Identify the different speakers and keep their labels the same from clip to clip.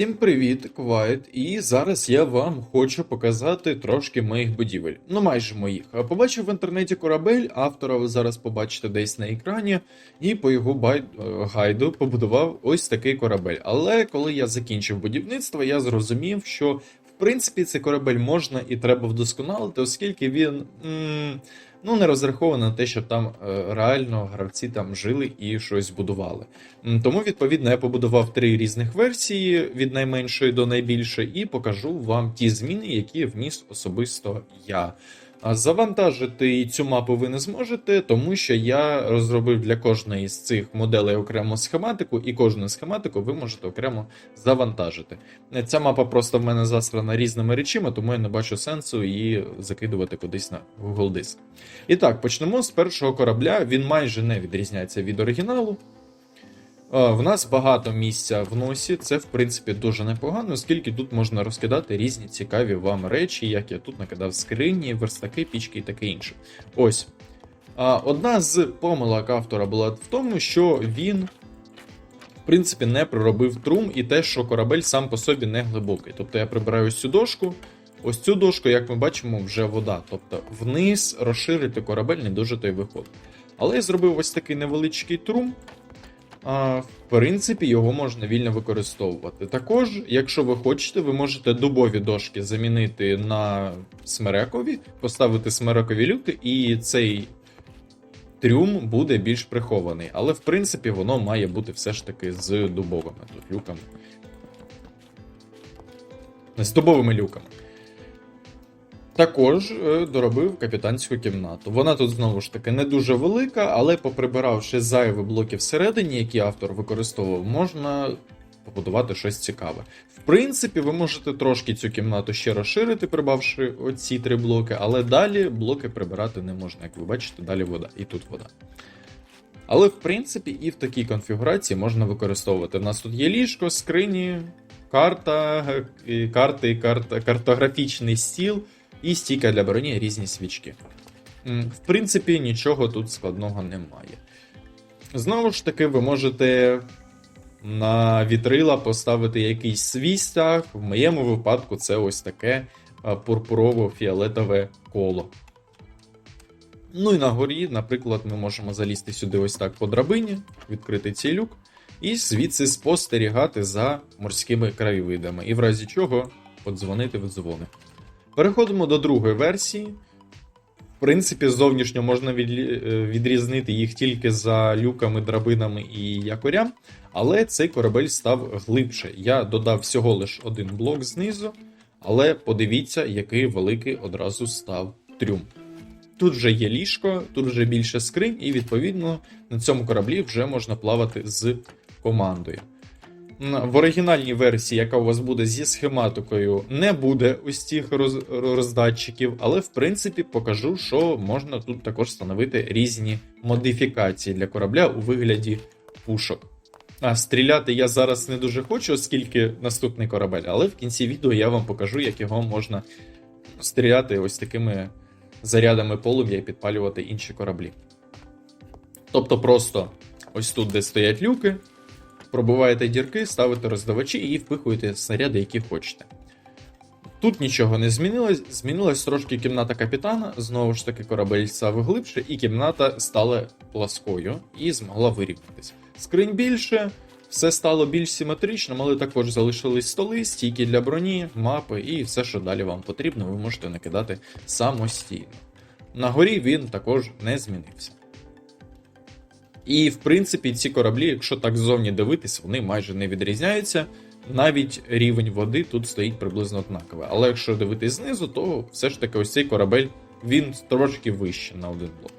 Speaker 1: Всім привіт, Квайт, і зараз я вам хочу показати трошки моїх будівель. Ну, майже моїх. Побачив в інтернеті корабель, автора ви зараз побачите десь на екрані, і по його бай... е, гайду побудував ось такий корабель. Але коли я закінчив будівництво, я зрозумів, що в принципі цей корабель можна і треба вдосконалити, оскільки він. м, Ну, не розраховано на те, щоб там е, реально гравці там жили і щось будували. Тому, відповідно, я побудував три різних версії від найменшої до найбільшої, і покажу вам ті зміни, які вніс особисто я. Завантажити цю мапу ви не зможете, тому що я розробив для кожної з цих моделей окрему схематику, і кожну схематику ви можете окремо завантажити. Ця мапа просто в мене засрана різними речами, тому я не бачу сенсу її закидувати кудись на Google диск. І так, почнемо з першого корабля. Він майже не відрізняється від оригіналу. Е, В нас багато місця в носі, це в принципі дуже непогано, оскільки тут можна розкидати різні цікаві вам речі, як я тут накидав скрині, верстаки, пічки і таке інше. Ось. Одна з помилок автора була в тому, що він, в принципі, не проробив трум і те, що корабель сам по собі не глибокий. Тобто я прибираю ось цю дошку. Ось цю дошку, як ми бачимо, вже вода. Тобто вниз розширити корабель не дуже той виходить. Але я зробив ось такий невеличкий трум. В принципі, його можна вільно використовувати. Також, якщо ви хочете, ви можете дубові дошки замінити на смерекові, поставити смерекові люки, і цей трюм буде більш прихований. Але в принципі воно має бути все ж таки з дубовими тут люками. З дубовими люками. Також е, доробив капітанську кімнату. Вона тут знову ж таки не дуже велика, але поприбиравши зайві блоки всередині, які автор використовував, можна побудувати щось цікаве. В принципі, ви можете трошки цю кімнату ще розширити, прибавши оці три блоки, але далі блоки прибирати не можна, як ви бачите, далі вода, і тут вода. Але в принципі і в такій конфігурації можна використовувати. У нас тут є ліжко, скрині, карта, карти, карта, картографічний стіл і стійка для броні, різні свічки. В принципі, нічого тут складного немає. Знову ж таки, ви можете на вітрила поставити якийсь свій стяг. В моєму випадку це ось таке пурпурово-фіолетове коло. Ну і на горі, наприклад, ми можемо залізти сюди ось так по драбині, відкрити цей люк, і звідси спостерігати за морськими краєвидами. І в разі чого подзвонити в дзвони. Переходимо до другої версії. В принципі, зовнішньо можна е, відрізнити їх тільки за люками, драбинами і якорям, але цей корабель став глибше. Я додав всього лиш один блок знизу, але подивіться, який великий одразу став трюм. Тут вже є ліжко, тут вже більше скринь, і відповідно на цьому кораблі вже можна плавати з командою. В оригінальній версії, яка у вас буде зі схематикою, не буде ось цих роз- роздатчиків, але в принципі покажу, що можна тут також встановити різні модифікації для корабля у вигляді пушок. А стріляти я зараз не дуже хочу, оскільки наступний корабель, але в кінці відео я вам покажу, як його можна стріляти ось такими зарядами полум'я і підпалювати інші кораблі. Тобто, просто ось тут, де стоять люки, пробиваєте дірки, ставите роздавачі і впихуєте снаряди, які хочете. Тут нічого не змінилось. Змінилась трошки кімната капітана, знову ж таки, корабель став глибше, і кімната стала пласкою і змогла вирівнятися. Скринь більше, все стало більш симетричним, але також залишились столи, стійки для броні, мапи і все, що далі вам потрібно, ви можете накидати самостійно. На горі він також не змінився. І, в принципі, ці кораблі, якщо так ззовні дивитись, вони майже не відрізняються. Навіть рівень води тут стоїть приблизно однаковий. Але якщо дивитись знизу, то все ж таки ось цей корабель він трошки вище на один блок.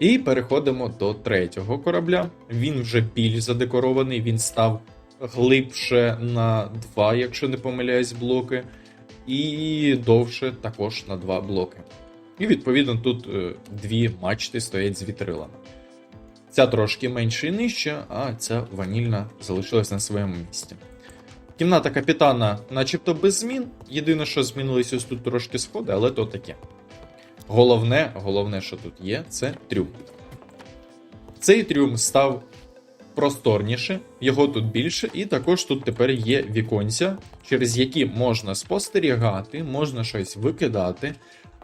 Speaker 1: І переходимо до третього корабля. Він вже більш задекорований, він став глибше на 2, якщо не помиляюсь, блоки, і довше також на 2 блоки. І відповідно тут е, дві мачти стоять з вітрилами. Ця трошки менше і нижче, а ця ванільна залишилась на своєму місці. Кімната капітана, начебто без змін. Єдине, що змінилось ось тут трошки сходи, але то таке. Головне, головне, що тут є, це трюм. Цей трюм став просторніше, його тут більше, і також тут тепер є віконця, через які можна спостерігати, можна щось викидати,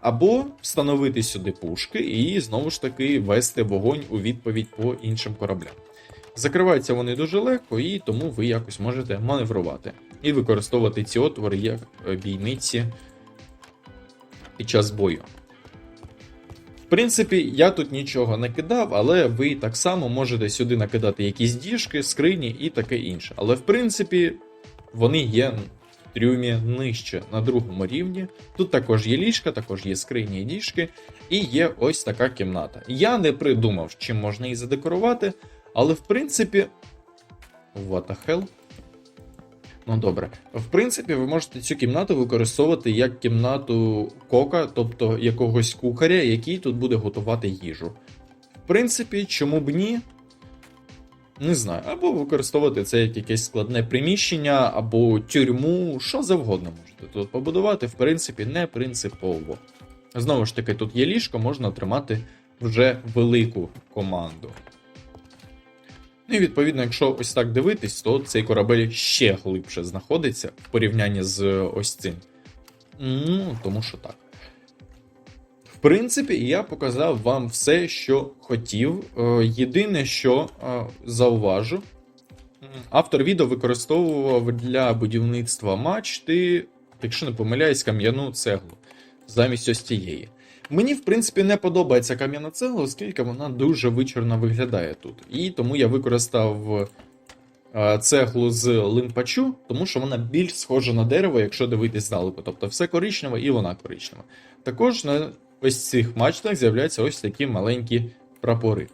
Speaker 1: або встановити сюди пушки і знову ж таки вести вогонь у відповідь по іншим кораблям. Закриваються вони дуже легко, і тому ви якось можете маневрувати і використовувати ці отвори як бійниці під час бою. В принципі, я тут нічого не кидав, але ви так само можете сюди накидати якісь діжки, скрині і таке інше. Але в принципі, вони є трюмі нижче на другому рівні. Тут також є ліжка, також є скрині і діжки, і є ось така кімната. Я не придумав, чим можна її задекорувати, але в принципі. What the hell? Ну добре. В принципі, ви можете цю кімнату використовувати як кімнату кока, тобто якогось кухаря, який тут буде готувати їжу. В принципі, чому б ні? Не знаю. Або використовувати це як якесь складне приміщення, або тюрму, що завгодно можете тут побудувати, в принципі, не принципово. Знову ж таки, тут є ліжко, можна тримати вже велику команду. Ну і відповідно, якщо ось так дивитись, то цей корабель ще глибше знаходиться в порівнянні з ось цим. Ну, тому що так. Принципі, я показав вам все, що хотів. Е, Єдине, що е, зауважу, автор відео використовував для будівництва мачти, якщо не помиляюсь, кам'яну цеглу замість ось цієї. Мені, в принципі, не подобається кам'яна цегла, оскільки вона дуже вичорно виглядає тут. І тому я використав е, цеглу з лимпачу, тому що вона більш схожа на дерево, якщо дивитись здалеку. Тобто все коричневе і вона коричнева. Також на ось цих мачтах з'являються ось такі маленькі прапори.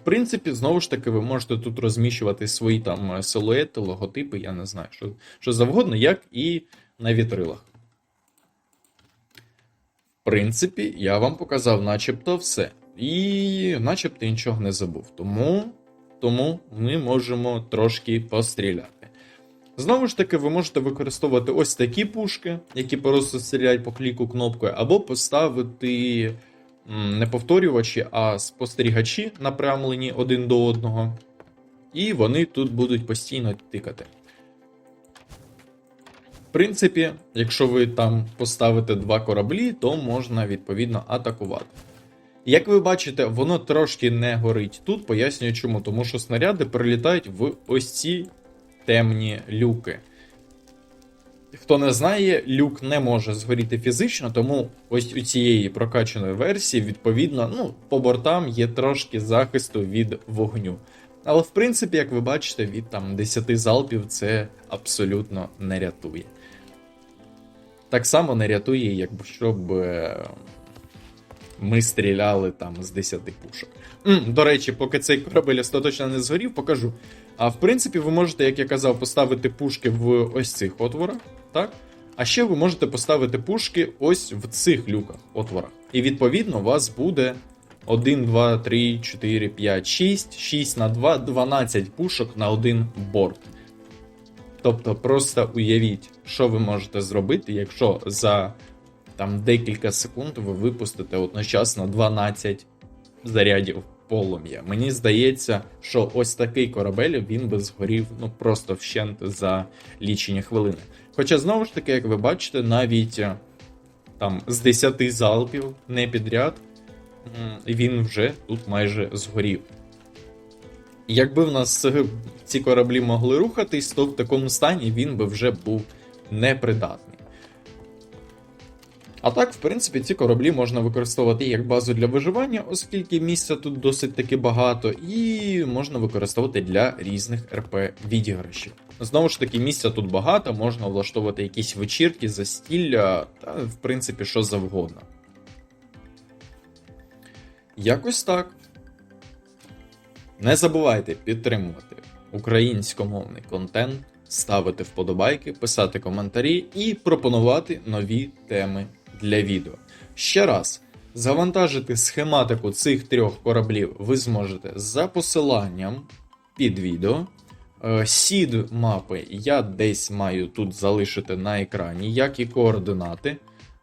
Speaker 1: В принципі, знову ж таки, ви можете тут розміщувати свої там е, силуети, логотипи, я не знаю, що, що завгодно, як і на вітрилах. В принципі, я вам показав начебто все. І начебто нічого не забув. Тому, тому ми можемо трошки постріляти. Знову ж таки, ви можете використовувати ось такі пушки, які просто стріляють по кліку кнопкою, або поставити не повторювачі, а спостерігачі напрямлені один до одного. І вони тут будуть постійно тикати. В принципі, якщо ви там поставите два кораблі, то можна відповідно атакувати. Як ви бачите, воно трошки не горить тут, пояснюю чому, тому що снаряди прилітають в ось ці темні люки. Хто не знає, люк не може згоріти фізично, тому ось у цієї прокачаної версії, відповідно, ну, по бортам є трошки захисту від вогню. Але в принципі, як ви бачите, від там 10 залпів це абсолютно не рятує. Так само не рятує, якби щоб е, ми стріляли там з 10 пушок. До речі, поки цей корабель остаточно не згорів, покажу. А в принципі, ви можете, як я казав, поставити пушки в ось цих отворах, так? А ще ви можете поставити пушки ось в цих люках, отворах. І відповідно у вас буде 1, 2, 3, 4, 5, 6, 6 на 2, 12 пушок на один борт. Тобто, просто уявіть, що ви можете зробити, якщо за там декілька секунд ви випустите одночасно 12 зарядів полум'я. Мені здається, що ось такий корабель він би згорів ну просто вщент за лічені хвилини. Хоча, знову ж таки, як ви бачите, навіть е, там з 10 залпів не підряд, він вже тут майже згорів. Якби в нас ці кораблі могли рухатись, то в такому стані він би вже був непридатний. А так, в принципі, ці кораблі можна використовувати як базу для виживання, оскільки місця тут досить таки багато, і можна використовувати для різних РП відіграшів. Знову ж таки, місця тут багато, можна влаштовувати якісь вечірки, застілля та, в принципі, що завгодно. Якось так. Не забувайте підтримувати українськомовний контент, ставити вподобайки, писати коментарі і пропонувати нові теми для відео. Ще раз, завантажити схематику цих трьох кораблів ви зможете за посиланням під відео. Е, Сід мапи я десь маю тут залишити на екрані, як і координати.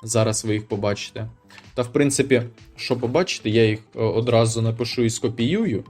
Speaker 1: Зараз ви їх побачите. Та, в принципі, що побачите, я їх е, одразу напишу і скопіюю.